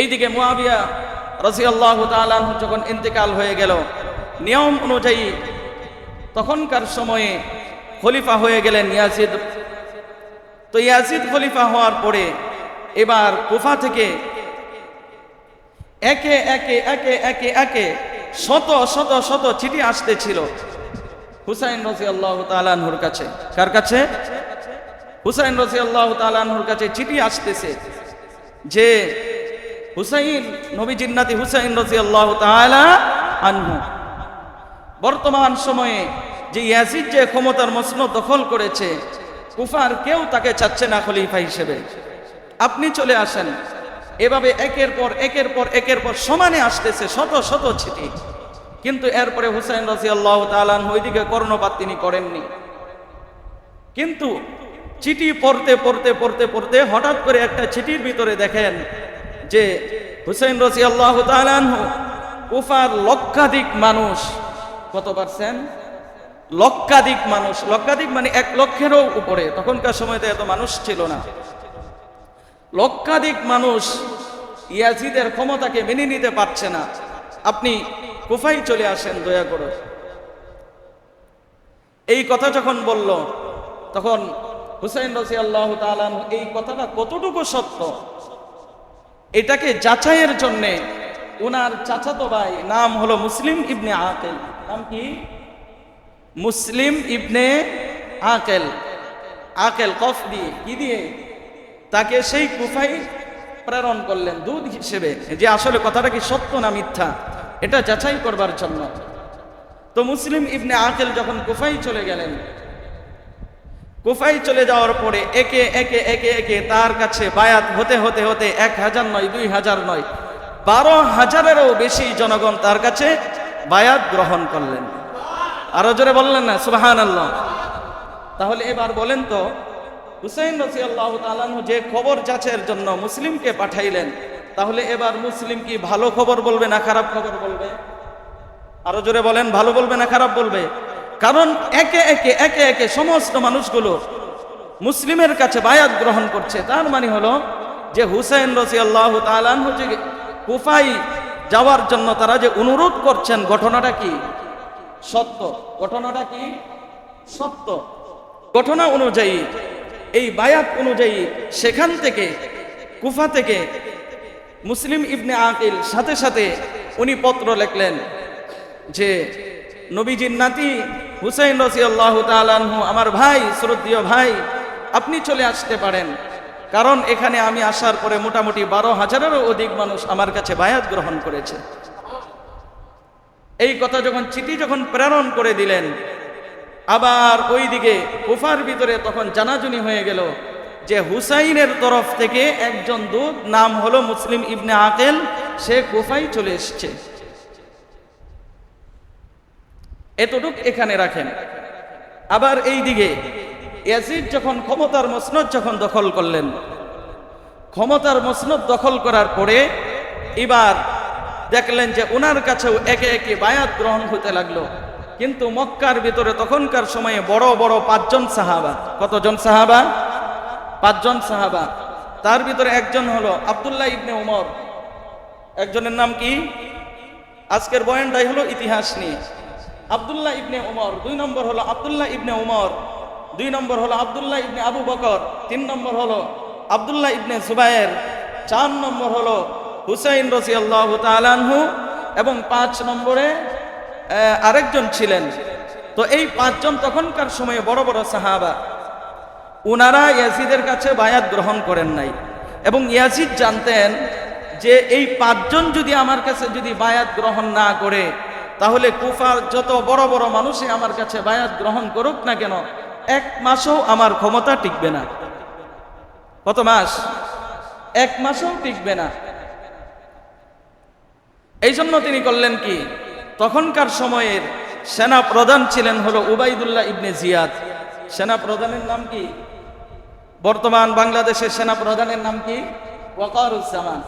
এইদিকে মুয়াবিয়া রাজি আল্লাহ যখন ইন্তেকাল হয়ে গেল, নিয়ম অনুযায়ী তখনকার সময়ে খলিফা হয়ে গেলেন ইয়াজিদ। তো ইয়াজিদ খলিফা হওয়ার পরে এবার কুফা থেকে একে একে একে একে একে শত শত শত চিঠি আসতেছিল হুসাইন রাজি আল্লাহ তালানহুর কাছে। কার কাছে? হুসাইন রাজি আল্লাহ তালানহুর কাছে চিঠি আসতেছে যে হুসাইন, নবী জিন্নাতি হুসাইন রাজি আল্লাহ আনহু। বর্তমান সময়ে যে ইয়াজিদ যে ক্ষমতার মসন দখল করেছে, কুফার কেউ তাকে চাচ্ছে না খলিফা হিসেবে। আপনি চলে আসেন, এভাবে একের পর একের পর একের পর সমানে আসতেছে শত শত চিঠি কিন্তু এরপরে হুসাইন রাজি আল্লাহ তালান ওইদিকে কর্ণপাত তিনি করেননি। কিন্তু চিঠি পড়তে পড়তে পড়তে পড়তে হঠাৎ করে একটা চিঠির ভিতরে দেখেন যে হুসাইন রাজি আল্লাহ কুফার লক্ষাধিক মানুষ, কত পারছেন লক্ষাধিক মানুষ। লক্ষাধিক মানে এক লক্ষেরও উপরে। তখনকার সময়তে এত মানুষ ছিল না। লক্ষাধিক মানুষ ইয়াজিদের ক্ষমতাকে মেনে নিতে পারছে না। আপনি কুফাই চলে আসেন, দয়া করে। এই কথা যখন বলল, তখন হুসাইন রসি আল্লাহ এই কথাটা কতটুকু সত্য? এটাকে যাচাইয়ের জন্যে উনার চাচাতো ভাই নাম হলো মুসলিম ইবনে আকেল। নাম কি? মুসলিম ইবনে আকেল। আকেল কফ দিয়ে, কি দিয়ে? তাকে সেই কুফাই প্রেরণ করলেন দুধ হিসেবে। যে আসলে কথাটা কি সত্য না মিথ্যা? এটা যাচাই করবার জন্য। তো মুসলিম ইবনে আকেল যখন কুফাই চলে গেলেন কুফাই চলে যাওয়ার পরে একে একে একে একে তার কাছে বায়াত হতে হতে হতে এক হাজার নয়, দুই হাজার নয়, বারো হাজারেরও বেশি জনগণ তার কাছে বায়াত গ্রহণ করলেন। আরও জোরে বললেন না সুবাহান আল্লাহ তাহলে এবার বলেন তো হুসেন রসি আল্লাহ যে খবর যাচের জন্য মুসলিমকে পাঠাইলেন, তাহলে এবার মুসলিম কি ভালো খবর বলবে না খারাপ খবর বলবে? আরও জোরে বলেন, ভালো বলবে না খারাপ বলবে? কারণ একে একে একে একে সমস্ত মানুষগুলো মুসলিমের কাছে বায়াত গ্রহণ করছে। তার মানে হলো যে হুসাইন রসি আল্লাহ যে কুফাই যাওয়ার জন্য তারা যে অনুরোধ করছেন, ঘটনাটা কি? সত্য। ঘটনাটা কি? সত্য। ঘটনা অনুযায়ী, এই বায়াত অনুযায়ী সেখান থেকে, কুফা থেকে মুসলিম ইবনে আকিল সাথে সাথে উনি পত্র লেখলেন যে, নবীজির নাতি হুসাইন রসি আল্লাহ তালানহু আমার ভাই, শ্রদ্ধীয় ভাই, আপনি চলে আসতে পারেন। কারণ এখানে আমি আসার পরে মোটামুটি বারো হাজারেরও অধিক মানুষ আমার কাছে বায়াত গ্রহণ করেছে। এই কথা যখন চিঠি যখন প্রেরণ করে দিলেন, আবার ওইদিকে কুফার ভিতরে তখন জানাজুনি হয়ে গেল যে হুসাইনের তরফ থেকে একজন দূত, নাম হলো মুসলিম ইবনে আকেল, সে কুফাই চলে এসছে। এতটুক এখানে রাখেন। আবার এই দিকে ইয়াজিদ যখন ক্ষমতার মসনদ যখন দখল করলেন, ক্ষমতার মসনদ দখল করার পরে এবার দেখলেন যে ওনার কাছেও একে একে বায়াত গ্রহণ হতে লাগল। কিন্তু মক্কার ভিতরে তখনকার সময়ে বড় বড় পাঁচজন সাহাবা। কতজন সাহাবা? পাঁচজন সাহাবা। তার ভিতরে একজন হলো আবদুল্লাহ ইবনে উমর। একজনের নাম কি? আজকের বয়ানটাই হলো ইতিহাস নিয়ে। আবদুল্লাহ ইবনে উমর, দুই নম্বর হলো আবদুল্লাহ ইবনে উমর, দুই নম্বর হলো আবদুল্লাহ ইবনে আবু বকর, তিন নম্বর হলো আবদুল্লাহ ইবনে সুবায়ের চার নম্বর হলো হুসাইন রসি আল্লাহ তালানহু এবং পাঁচ নম্বরে আরেকজন ছিলেন। তো এই পাঁচজন তখনকার সময়ে বড় বড় সাহাবা। উনারা ইয়াজিদের কাছে বায়াত গ্রহণ করেন নাই। এবং ইয়াজিদ জানতেন যে এই পাঁচজন যদি আমার কাছে যদি বায়াত গ্রহণ না করে তাহলে কুফার যত বড় বড় মানুষই আমার কাছে বায়াত গ্রহণ করুক না কেন, এক মাসও আমার ক্ষমতা টিকবে না। কত মাস? এক মাসও টিকবে না। এই জন্য তিনি করলেন কি? তখনকার সময়ের সেনা প্রধান ছিলেন হলো উবাইদুল্লাহ ইবনে জিয়াদ। সেনা প্রধানের নাম কি? বর্তমান বাংলাদেশের সেনা প্রধানের নাম কি? ওয়াকারুজ্জামান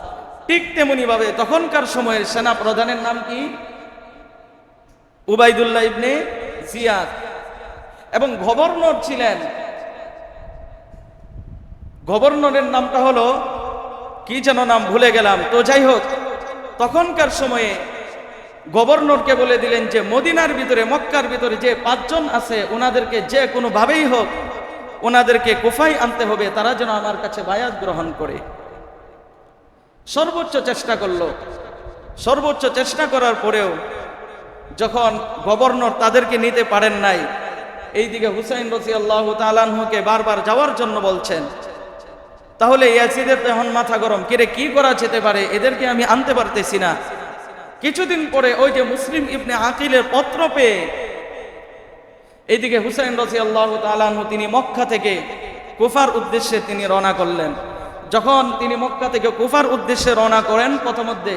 ঠিক তেমনি ভাবে তখনকার সময়ের সেনা প্রধানের নাম কি? Ubaidullah ibn Ziyad. এবং গভর্নর ছিলেন। গভর্নরের নামটা হলো, কি যেন নাম ভুলে গেলাম। তো যাই হোক, তখনকার সময়ে গভর্নরকে বলে দিলেন যে, মদিনার ভিতরে, মক্কার ভিতরে যে পাঁচজন আছে, ওনাদেরকে যে কোনোভাবেই হোক, ওনাদেরকে কোফাই আনতে হবে, তারা যেন আমার কাছে বায়াত গ্রহণ করে। সর্বোচ্চ চেষ্টা করল। সর্বোচ্চ চেষ্টা করার পরেও যখন গভর্নর তাদেরকে নিতে পারেন নাই, এইদিকে হুসাইন রসি আল্লাহ তালানহুকে বারবার যাওয়ার জন্য বলছেন, তাহলে ইয়াসিদের তো এখন মাথা গরম। কিরে, কি করা যেতে পারে? এদেরকে আমি আনতে পারতেছি না। কিছুদিন পরে ওই যে মুসলিম ইবনে আকিলের পত্র পেয়ে, এইদিকে হুসাইন রসি আল্লাহ তালানহু তিনি মক্কা থেকে কুফার উদ্দেশ্যে তিনি রওনা করলেন। যখন তিনি মক্কা থেকে কুফার উদ্দেশ্যে রওনা করেন, প্রথমধ্যে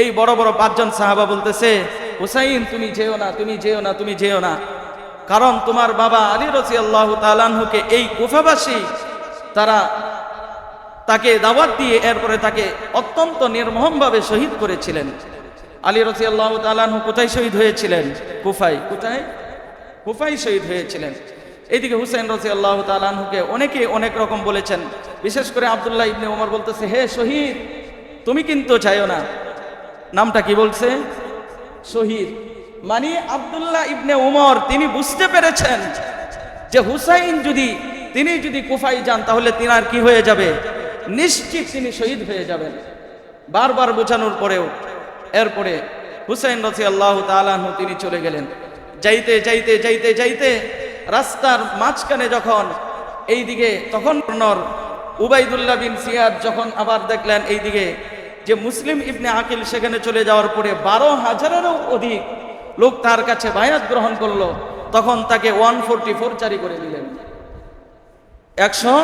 এই বড় বড় পাঁচজন সাহাবা বলতেছে হুসাইন, তুমি যেও না, তুমি যেও না, তুমি যেও না। কারণ তোমার বাবা আলী রসি আল্লাহ তালানহুকে এই কুফাবাসী, তারা তাকে দাওয়াত দিয়ে এরপরে তাকে অত্যন্ত নির্মমভাবে শহীদ করেছিলেন। আলী রসি আল্লাহ তালানহু কোথায় শহীদ হয়েছিলেন? কুফাই কোথায়? কুফাই শহীদ হয়েছিলেন। এইদিকে হুসাইন রসি আল্লাহ তালানহুকে অনেকে অনেক রকম বলেছেন। বিশেষ করে আবদুল্লাহ ইবনে ওমর বলতেছে, হে শহীদ, তুমি কিন্তু চাইও না। নামটা কি বলছে? শহীদ মানে আবদুল্লাহ ইবনে উমর, তিনি বুঝতে পেরেছেন যে হুসাইন যদি, তিনি যদি কুফাই যান, তাহলে তিনার কি হয়ে যাবে? নিশ্চিত তিনি শহীদ হয়ে যাবেন। বারবার বোঝানোর পরেও, এরপরে হুসাইন রসি আল্লাহ তালাহু তিনি চলে গেলেন। যাইতে যাইতে যাইতে যাইতে রাস্তার মাঝখানে যখন, এইদিকে তখন উবাইদুল্লাহ বিন সিয়াদ যখন আবার দেখলেন, এইদিকে যে মুসলিম ইবনে আকিল সেখানে চলে যাওয়ার পরে বারো হাজারেরও অধিক লোক তার কাছে বায়াত গ্রহণ করল, তখন তাকে ওয়ান ফোরটি ফোর জারি করে দিলেন। একশো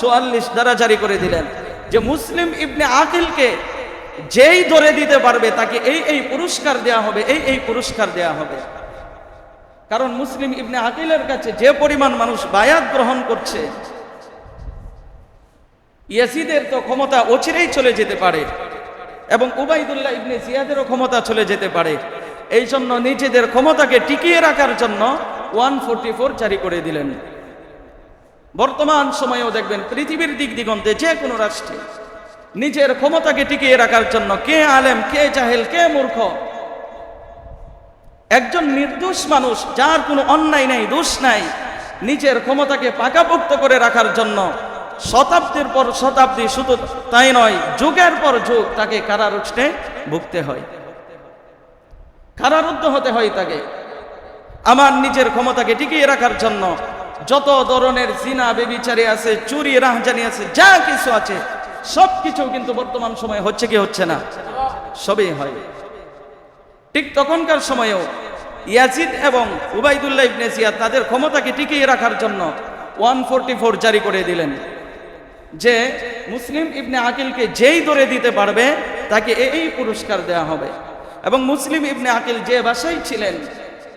চুয়াল্লিশ দ্বারা জারি করে দিলেন যে মুসলিম ইবনে আকিলকে যেই ধরে দিতে পারবে তাকে এই এই পুরস্কার দেয়া হবে, এই এই পুরস্কার দেয়া হবে। কারণ মুসলিম ইবনে আকিলের কাছে যে পরিমাণ মানুষ বায়াত গ্রহণ করছে, ইয়াসিদের তো ক্ষমতা অচিরেই চলে যেতে পারে। এবং উবাইদুল্লাহ ইবনে জিয়াদেরও ক্ষমতা চলে যেতে পারে। এই জন্য নিজেদের ক্ষমতাকে টিকিয়ে রাখার জন্য ওয়ান ফোরটি ফোর জারি করে দিলেন। বর্তমান সময়েও দেখবেন পৃথিবীর দিক দিগন্তে যে কোনো রাষ্ট্রে নিজের ক্ষমতাকে টিকিয়ে রাখার জন্য কে আলেম, কে জাহেল, কে মূর্খ, একজন নির্দোষ মানুষ যার কোনো অন্যায় নাই, দোষ নাই, নিজের ক্ষমতাকে পাকাপোক্ত করে রাখার জন্য শতাব্দীর পর শতাব্দী, শুধু তাই নয়, যুগের পর যুগ তাকে কারারুষ্টে ভুগতে হয়। কারারুদ্ধ হতে হয় তাকে। আমার নিজের ক্ষমতাকে টিকিয়ে রাখার জন্য যত ধরনের জিনা বেবিচারে আছে, চুরি, রাহজানি আছে, যা কিছু আছে সব কিছু কিন্তু বর্তমান সময়ে হচ্ছে কি হচ্ছে না? সবই হয়। ঠিক তখনকার সময়েও ইয়াজিদ এবং উবাইদুল্লাহ ইবনে তাদের ক্ষমতাকে টিকিয়ে রাখার জন্য ওয়ান ফোরটি ফোর জারি করে দিলেন। যে মুসলিম ইবনে আকিলকে যেই ধরে দিতে পারবে, তাকে এই পুরস্কার দেয়া হবে। এবং মুসলিম ইবনে আকিল যে বাসায় ছিলেন,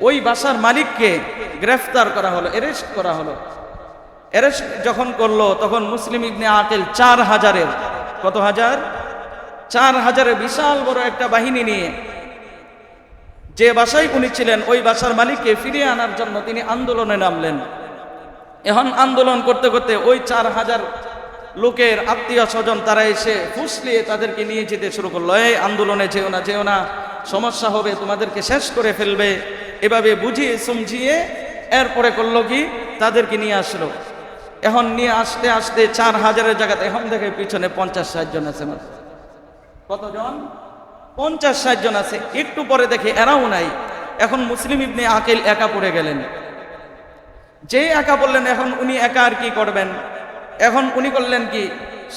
ওই বাসার মালিককে গ্রেফতার করা হলো এরেস্ট করা হলো। এরেস্ট যখন করল, তখন মুসলিম ইবনে আকিল চার হাজারের, কত হাজার? চার হাজারের বিশাল বড় একটা বাহিনী নিয়ে, যে বাসায় উনি ছিলেন, ওই বাসার মালিককে ফিরিয়ে আনার জন্য তিনি আন্দোলনে নামলেন। এখন আন্দোলন করতে করতে ওই চার হাজার লোকের আত্মীয় স্বজন তারা এসে ফুসলিয়ে তাদেরকে নিয়ে যেতে শুরু করল। এই আন্দোলনে যেও না যেও না, সমস্যা হবে, তোমাদেরকে শেষ করে ফেলবে। এভাবে বুঝিয়ে সমঝিয়ে এরপরে করল কি? তাদেরকে নিয়ে আসলো। এখন নিয়ে আসতে আসতে চার হাজারের জায়গাতে, এখন দেখে পিছনে পঞ্চাশ ষাট জন আছে কতজন? পঞ্চাশ ষাট জন আছে। একটু পরে দেখে এরাও নাই। এখন মুসলিম ইবনে আকিল একা পড়ে গেলেন। যে একা বললেন এখন উনি একা আর কি করবেন? এখন উনি করলেন কি,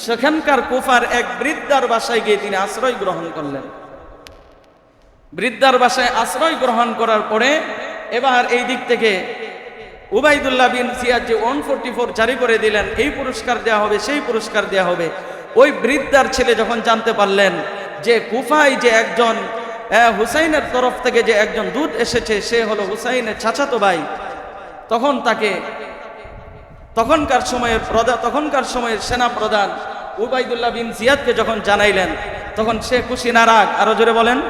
সেখানকার কুফার এক বৃদ্ধার বাসায় গিয়ে তিনি আশ্রয় গ্রহণ করলেন। বৃদ্ধার বাসায় আশ্রয় গ্রহণ করার পরে এবার এই দিক থেকে উবাইদুল্লাহ বিন সিয়াদ যে ওয়ান ফোরটি ফোর জারি করে দিলেন, এই পুরস্কার দেওয়া হবে, সেই পুরস্কার দেওয়া হবে। ওই বৃদ্ধার ছেলে যখন জানতে পারলেন যে কুফায় যে একজন হুসাইনের তরফ থেকে যে একজন দূত এসেছে, সে হলো হুসাইনের চাচাতো ভাই, তখন তাকে তখনকার সময়ের প্রধান তখনকার সময়ের সেনা প্রধান উবাইদুল্লাহ বিন জিয়াদকে যখন জানাইলেন, তখন সে খুশি না রাগ? আরও জোরে বলেন।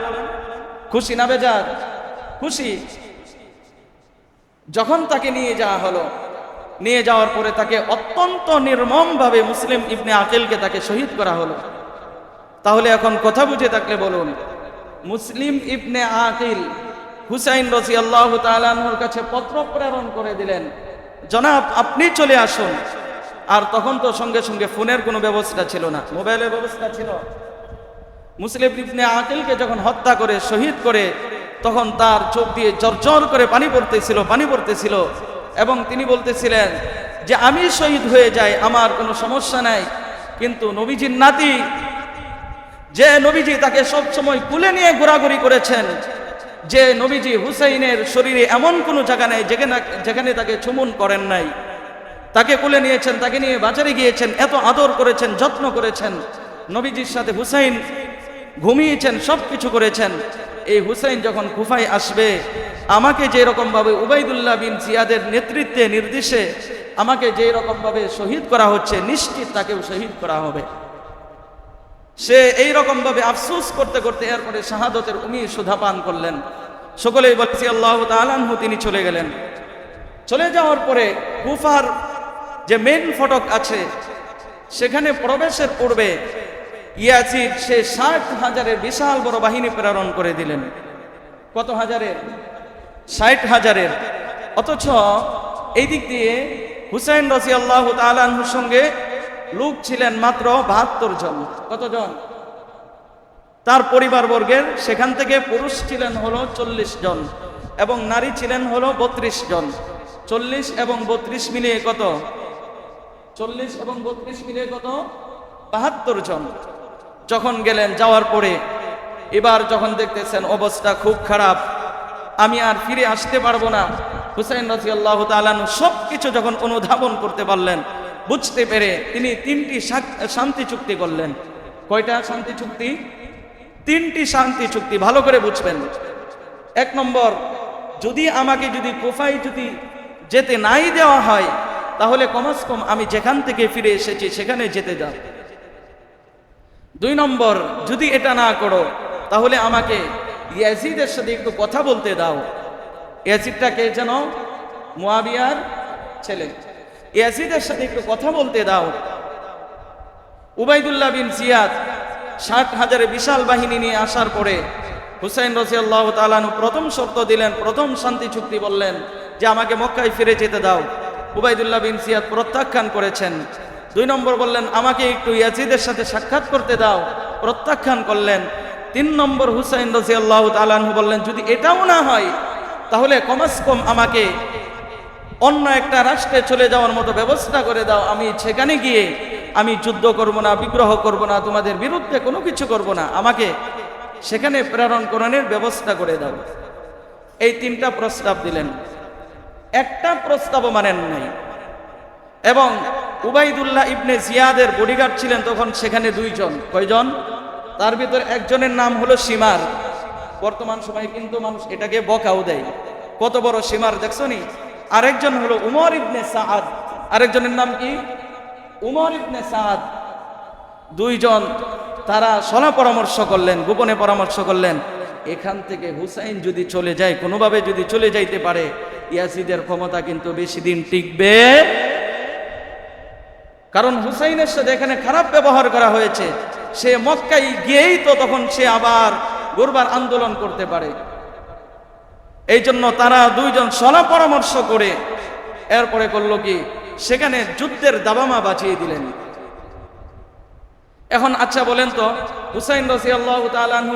খুশি না বেজার? খুশি। যখন তাকে নিয়ে যাওয়া হলো, নিয়ে যাওয়ার পরে তাকে অত্যন্ত নির্মমভাবে মুসলিম ইবনে আকিলকে তাকে শহীদ করা হলো। তাহলে এখন কথা বুঝে থাকলে বলুন, মুসলিম ইবনে আকিল হুসাইন রসি আল্লাহ তালাহুর কাছে পত্র প্রেরণ করে দিলেন। জনাব, আপনি চলে আসুন। আর তখন তো সঙ্গে সঙ্গে ফোনের কোনো ব্যবস্থা ছিল না। মোবাইলের ব্যবস্থা ছিল। মুসলিম ইবনে আকিলকে যখন হত্যা করে, শহীদ করে, তখন তার চোখ দিয়ে জর্জর করে পানি পড়তেছিল পানি পড়তেছিল। এবং তিনি বলতেছিলেন যে, আমি শহীদ হয়ে যাই, আমার কোনো সমস্যা নাই। কিন্তু নবীজির নাতি, যে নবীজি তাকে সব সময় কুলে নিয়ে ঘোরাঘুরি করেছেন যে নবীজি হুসাইনের শরীরে এমন কোনো জায়গা নেই, যেখানে যেখানে তাকে চুমুন করেন নাই। তাকে কুলে নিয়েছেন, তাকে নিয়ে বাজারে গিয়েছেন, এত আদর করেছেন, যত্ন করেছেন। নবীজির সাথে হুসাইন ঘুমিয়েছেন সব কিছু করেছেন। এই হুসাইন যখন কুফায় আসবে, আমাকে যে রকম ভাবে উবাইদুল্লাহ বিন জিয়াদের নেতৃত্বে নির্দেশে আমাকে যে রকম ভাবে শহীদ করা হচ্ছে, নিশ্চিত তাকেও শহীদ করা হবে। সে এই রকম ভাবে আফসোস করতে করতে এরপরে শাহাদতের উমি সুধা পান করলেন। সকলেই বলছি আল্লাহ তালানহু তিনি চলে গেলেন। চলে যাওয়ার পরে কুফার যে মেন ফটক আছে, সেখানে প্রবেশের পূর্বে ইয়াসির সে ষাট হাজারের বিশাল বড় বাহিনী প্রেরণ করে দিলেন। কত হাজারের? ষাট হাজারের। অথচ এই দিক দিয়ে হুসাইন রসি আল্লাহ তালাহুর সঙ্গে লোক ছিলেন মাত্র বাহাত্তর জন। কতজন? তার পরিবারবর্গের সেখান থেকে পুরুষ ছিলেন হলো চল্লিশ জন এবং নারী ছিলেন হলো বত্রিশ জন। চল্লিশ এবং বত্রিশ মিলিয়ে কত? চল্লিশ এবং বত্রিশ মিলিয়ে কত? বাহাত্তর জন। যখন গেলেন যাওয়ার পরে, এবার যখন দেখতেছেন অবস্থা খুব খারাপ, আমি আর ফিরে আসতে পারব না। হুসাইন রাজি আল্লাহ তালানু সব কিছু যখন অনুধাবন করতে পারলেন বুঝতে পেরে তিনি তিনটি শান্তি চুক্তি করলেন। কয়টা শান্তি চুক্তি? তিনটি শান্তি চুক্তি, ভালো করে বুঝবেন। এক নম্বর, যদি আমাকে যদি কোফাই যদি যেতে নাই দেওয়া হয়, তাহলে কমাস কম আমি যেখান থেকে ফিরে এসেছি সেখানে যেতে দাও। দুই নম্বর, যদি এটা না করো, তাহলে আমাকে ইয়াজিদের সাথে একটু কথা বলতে দাও। ইয়াজিদটা কে যেন? মুয়াবিয়ার ছেলে। ইয়াজিদের সাথে একটু কথা বলতে দাও। উবাইদুল্লাহ বিন জিয়াদ ষাট হাজারে বিশাল বাহিনী নিয়ে আসার পরে হুসাইন রসি আল্লাহ তালানু প্রথম শর্ত দিলেন, প্রথম শান্তি চুক্তি বললেন যে আমাকে মক্কায় ফিরে যেতে দাও। উবাইদুল্লাহ বিন সিয়াদ প্রত্যাখ্যান করেছেন। দুই নম্বর বললেন, আমাকে একটু ইয়াজিদের সাথে সাক্ষাৎ করতে দাও। প্রত্যাখ্যান করলেন। তিন নম্বর হুসাইন রসি আল্লাহ তালানহু বললেন, যদি এটাও না হয়, তাহলে কমাস কম আমাকে অন্য একটা রাষ্ট্রে চলে যাওয়ার মতো ব্যবস্থা করে দাও, আমি সেখানে গিয়ে আমি যুদ্ধ করব না, বিগ্রহ করব না, তোমাদের বিরুদ্ধে কোনো কিছু করব না, আমাকে সেখানে প্রেরণ করানোর ব্যবস্থা করে দাও। এই তিনটা প্রস্তাব দিলেন। একটা প্রস্তাবও মানেন নাই। এবং উবাইদুল্লাহ ইবনে জিয়াদের বডিগার্ড ছিলেন তখন সেখানে দুইজন। কয়জন? তার ভিতর একজনের নাম হলো সীমার বর্তমান সময়ে কিন্তু মানুষ এটাকে বকাও দেয়। কত বড় সীমার দেখছ নি? আরেকজন হলো উমর ইবনে সাদ আরেকজনের নাম কি? উমর ইবনে সাদ দুইজন তারা সলা পরামর্শ করলেন, গোপনে পরামর্শ করলেন, এখান থেকে হুসাইন যদি চলে যায়, কোনোভাবে যদি চলে যাইতে পারে, ইয়াসিদের ক্ষমতা কিন্তু বেশি দিন টিকবে। কারণ হুসাইনের সাথে এখানে খারাপ ব্যবহার করা হয়েছে। সে মক্কায় গিয়েই তো তখন সে আবার গরবার আন্দোলন করতে পারে। এই জন্য তারা দুইজন সলা পরামর্শ করে এরপরে করল কি? সেখানে যুদ্ধের দাবামা বাঁচিয়ে দিলেন। এখন আচ্ছা বলেন তো, হুসাইন রসি আল্লাহ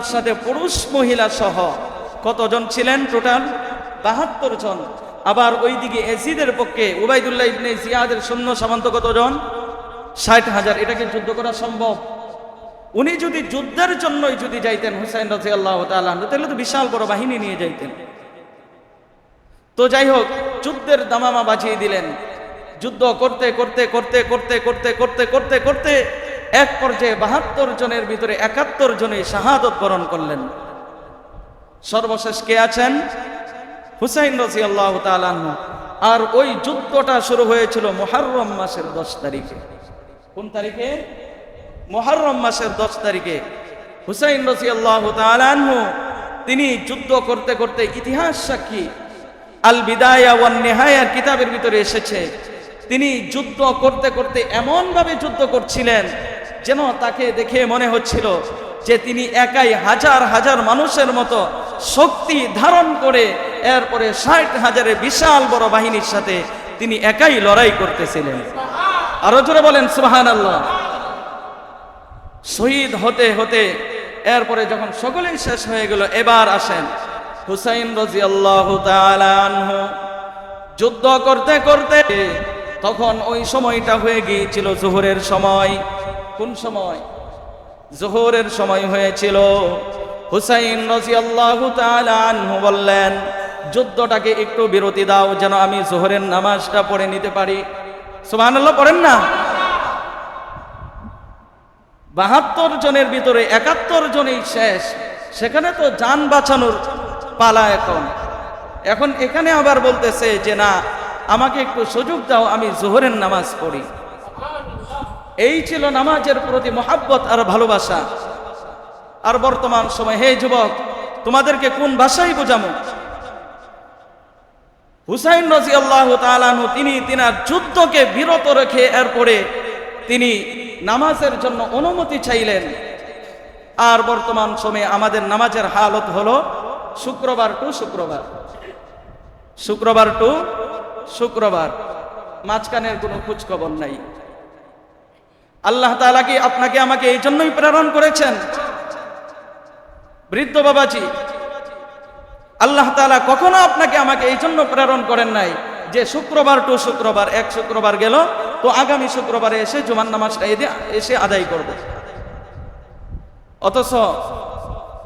সাথে পুরুষ মহিলা সহ কতজন ছিলেন টোটাল? বাহাত্তর জন। আবার ওইদিকে এসিদের পক্ষে উবাইদুল্লাহ ইবনে জিয়াদের সৈন্য সামন্ত কতজন? ষাট হাজার। এটাকে যুদ্ধ করা সম্ভব? উনি যদি যুদ্ধের জন্যই যদি যাইতেন হুসাইন রাজি আল্লাহ তালন তাহলে তো বিশাল বড় বাহিনী নিয়ে যাইতেন। তো যাই হোক যুদ্ধের দামামা বাঁচিয়ে দিলেন। যুদ্ধ করতে করতে করতে করতে করতে করতে করতে করতে এক পর্যায়ে বাহাত্তর জনের ভিতরে একাত্তর জনে শাহাদত বরণ করলেন। সর্বশেষ কে আছেন? হুসাইন রাজি আল্লাহ আর ওই যুদ্ধটা শুরু হয়েছিল মোহাররম মাসের দশ তারিখে। কোন তারিখে? মোহাররম মাসের দশ তারিখে। হুসাইন রসি আল্লাহ তিনি যুদ্ধ করতে করতে ইতিহাস সাক্ষী আল বিদায়া ওয়ান নেহায়ার কিতাবের ভিতরে এসেছে। তিনি যুদ্ধ করতে করতে এমনভাবে যুদ্ধ করছিলেন যেন তাকে দেখে মনে হচ্ছিল যে তিনি একাই হাজার হাজার মানুষের মতো শক্তি ধারণ করে এরপরে ষাট হাজারের বিশাল বড় বাহিনীর সাথে তিনি একাই লড়াই করতেছিলেন। আরও জোরে বলেন সুবাহান আল্লাহ শহীদ হতে হতে এরপরে যখন সকলেই শেষ হয়ে গেল, এবার আসেন। হুসাইন রাজি আল্লাহ যুদ্ধ করতে করতে তখন ওই সময়টা হয়ে গিয়েছিল জোহরের সময়। কোন সময়? জোহরের সময় হয়েছিল। হুসাইন রাজি আল্লাহ আনহু বললেন, যুদ্ধটাকে একটু বিরতি দাও যেন আমি জোহরের নামাজটা পড়ে নিতে পারি। সুবহানাল্লাহ, পড়েন না? বাহাত্তর জনের ভিতরে একাত্তর জনেই শেষ। সেখানে তো যান বাঁচানোর পালা এখন। এখন এখানে আবার বলতেছে যে, না, আমাকে একটু সুযোগ দাও, আমি জোহরের নামাজ পড়ি। এই ছিল নামাজের প্রতি মহাব্বত আর ভালোবাসা। আর বর্তমান সময়, হে যুবক, তোমাদেরকে কোন ভাষাই বোঝামো? হুসাইন রাজি আল্লাহ তালানু তিনি তিনার যুদ্ধকে বিরত রেখে এরপরে তিনি নামাজের জন্য অনুমতি চাইলেন। আর বর্তমান সময়ে আমাদের নামাজের হালত হলো শুক্রবার টু শুক্রবার। শুক্রবার টু শুক্রবার। মাঝখানের কোনো খোঁজখবর নাই। আল্লাহ তালা কি আপনাকে আমাকে এই জন্যই প্রেরণ করেছেন? বৃদ্ধ বাবাজি, আল্লাহ তালা কখনো আপনাকে আমাকে এই জন্য প্রেরণ করেন নাই যে শুক্রবার টু শুক্রবার, এক শুক্রবার গেল, তো আগামী শুক্রবারে এসে জুমান নামাজটা এসে আদায় করবে। অথচ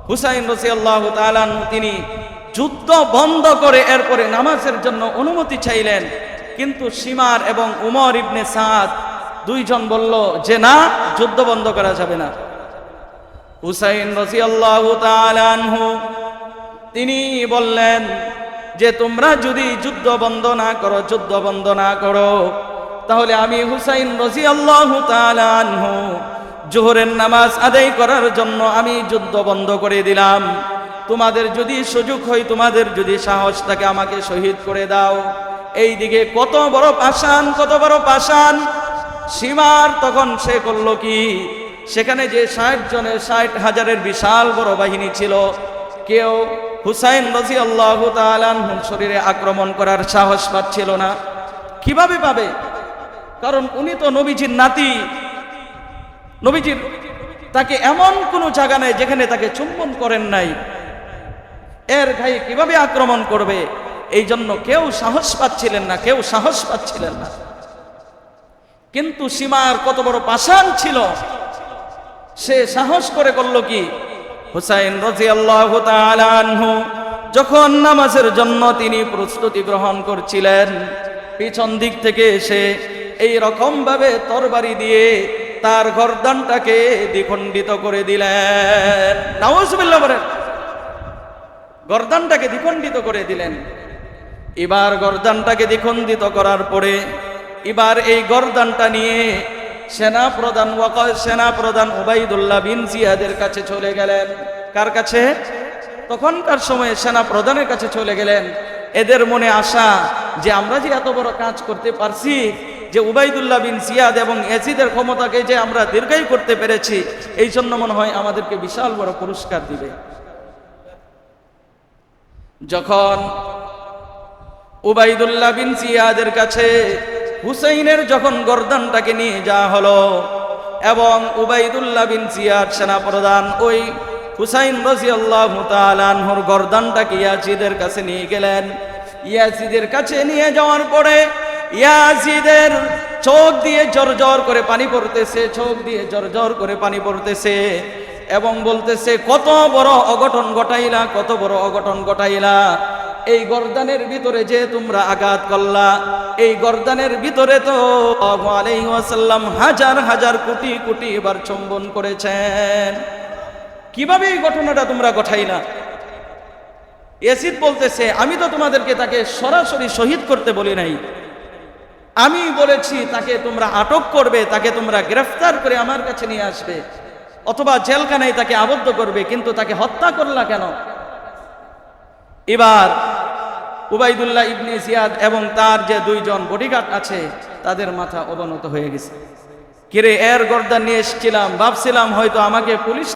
হুসাইন রসি আল্লাহ তিনি যুদ্ধ বন্ধ করে এরপরে নামাজের জন্য অনুমতি চাইলেন। কিন্তু সীমার এবং উমর ইবনে সাদ দুইজন বলল যে, না, যুদ্ধ বন্ধ করা যাবে না। হুসাইন রসি আল্লাহ তিনি বললেন যে, তোমরা যদি যুদ্ধ বন্ধ না করো, যুদ্ধ বন্ধ না করো, তাহলে আমি হুসাইন রজি আল্লাহ আনহু জোহরের নামাজ আদায় করার জন্য আমি যুদ্ধ বন্ধ করে দিলাম। তোমাদের যদি সুযোগ হয়, তোমাদের যদি সাহস থাকে, আমাকে শহীদ করে দাও। এই দিকে কত বড় পাষাণ, কত বড় পাষাণ। সীমার তখন সে করল কি? সেখানে যে ষাট জনের, ষাট হাজারের বিশাল বড় বাহিনী ছিল। কেউ হুসাইন রাজি আল্লাহ শরীরে আক্রমণ করার সাহস পাচ্ছিল না। কীভাবে পাবে? কারণ উনি তো নবীজির নাতি। নবীজির, তাকে এমন কোনো জায়গা নেই যেখানে তাকে চুম্বন করেন নাই। এর গায়ে কীভাবে আক্রমণ করবে? এই জন্য কেউ সাহস পাচ্ছিলেন না, কেউ সাহস পাচ্ছিলেন না। কিন্তু সীমার কত বড় পাষাণ ছিল, সে সাহস করে করল কি? হুসাইন রাজি আল্লাহ যখন নামাজের জন্য তিনি প্রস্তুতি গ্রহণ করছিলেন, পিছন দিক থেকে এসে এই রকম ভাবে তরবারি দিয়ে তার গর্দানটাকে দ্বিখণ্ডিত করে দিলেন। নাউজুবিল্লাহ বলেন, গর্দানটাকে দ্বিখণ্ডিত করে দিলেন। এবার গর্দানটাকে দ্বিখণ্ডিত করার পরে, এবার এই গর্দানটা নিয়ে সেনা প্রধান সেনা প্রধান ওবাইদুল্লাহ বিন জিয়াদের কাছে চলে গেলেন। কার কাছে? তখনকার সময়ে সেনা প্রধানের কাছে চলে গেলেন। এদের মনে আশা যে আমরা যে এত বড় কাজ করতে পারছি যে উবাইদুল্লাহ বিন সিয়াদ এবং এজিদের ক্ষমতাকে যে আমরা দীর্ঘায়ু করতে পেরেছি, এই জন্য মনে হয় আমাদেরকে বিশাল বড় পুরস্কার দিবে। যখন উবাইদুল্লাহ বিন সিয়াদের কাছে হুসাইনের যখন গর্দানটাকে নিয়ে যাওয়া হলো এবং উবাইদুল্লাহ বিন জিয়াদ সেনাপ্রধান ওই হুসাইন রাজিয়াল্লাহু তাআলা গর্দানটাকে ইয়াজিদের কাছে নিয়ে গেলেন। ইয়াজিদের কাছে নিয়ে যাওয়ার পরে ইয়াজিদের চোখ দিয়ে জর্জর করে পানি পড়তেছে, চোখ দিয়ে জর্জর করে পানি পড়তেছে এবং বলতেছে, কত বড় অঘটন ঘটাইলা, কত বড় অঘটন ঘটাইলা। এই গর্দানের ভিতরে যে তোমরা আঘাত করলা, এই গর্দানের ভিতরে তো আলাইসাল্লাম হাজার হাজার কোটি কোটি এবার চম্বন করেছেন। কীভাবে এই ঘটনাটা তোমরা ঘটাইলা? এসিদ বলতেছে, আমি তো তোমাদেরকে তাকে সরাসরি শহীদ করতে বলি নাই। আমি বলেছি, তাকে তোমরা আটক করবে, তাকে তোমরা গ্রেফতার করে আমার কাছে নিয়ে আসবে। অথবা জেলখানায় তাকে আবদ্ধ করবে, কিন্তু তাকে হত্যা করলা কেন? এবার উবাইদুল্লাহ ইবনে জিয়াদ এবং তার যে দুইজন বডিগার্ড আছে, তাদের মাথা অবনত হয়ে গেছে। কিরে, এর গর্দা নিয়ে এসেছিলাম, ভাবছিলাম হয়তো আমাকে পুলিশ